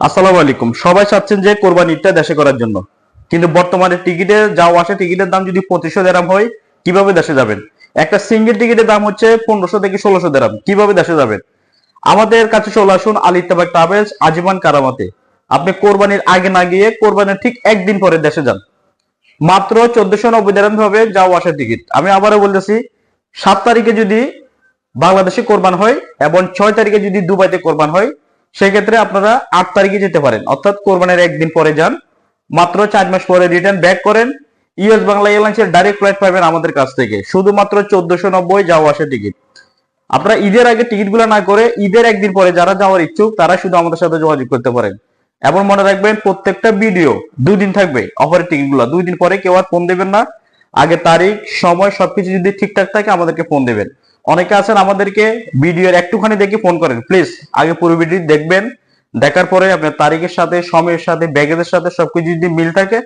আসসালামু আলাইকুম। সবাই চাচ্ছেন যে কোরবানি ঈদটা দেশে করার জন্য। কিন্তু বর্তমানে টিকিটে যাওয়া আসা, টিকিটের দাম যদি পঁচিশশো দেরাম হয়, কীভাবে দেশে যাবেন? একটা সিঙ্গেল টিকিটের দাম হচ্ছে পনেরোশো থেকে ষোলোশো দেরাম। কীভাবে দেশে যাবেন? আমাদের কাছে চলে আসুন আলী তাবাক ট্রাভেলস, আজীবন কারামাতে। আপনি কোরবানির আগে না গিয়ে কোরবানির ঠিক একদিন পরে দেশে যান। মাত্র চোদ্দশো নব্বই দেরাম হবে যাওয়া আসার টিকিট। আমি আবারও বলতেছি, সাত তারিখে যদি বাংলাদেশে কোরবান হয় এবং ছয় তারিখে যদি দুবাইতে কোরবান হয় সেক্ষেত্রে আপনারা আট তারিখে যেতে পারেন। অর্থাৎ কোরবানের একদিন পরে যান। মাত্র চার মাস পরে রিটার্ন ব্যাক করেন। ইউএস বাংলা এয়ারলাইন্সের ডাইরেক্ট ফ্লাইট পাবেন আমাদের কাছ থেকে। শুধুমাত্র চোদ্দশো নব্বই যাওয়া আসা টিকিট আপনারা ঈদের আগে টিকিটগুলো না করে ঈদের একদিন পরে যারা যাওয়ার ইচ্ছুক, তারা শুধু আমাদের সাথে যোগাযোগ করতে পারেন। এবং মনে রাখবেন, প্রত্যেকটা ভিডিও দুই দিন থাকবে অফারের টিকিটগুলো দুই দিন পরে কেউ আর ফোন দেবেন না। আগে তারিখ, সময়, সবকিছু যদি ঠিকঠাক থাকে, আমাদেরকে ফোন দেবেন। অনেকে আছেন আমাদেরকে ভিডিওর একটুখানি দেখে ফোন করেন। প্লিজ আগে পুরো ভিডিও দেখবেন, দেখার পরে আপনার তারিখের সাথে, সময়ের সাথে ব্যাগেজের সাথে সবকিছু যদি মিল থাকে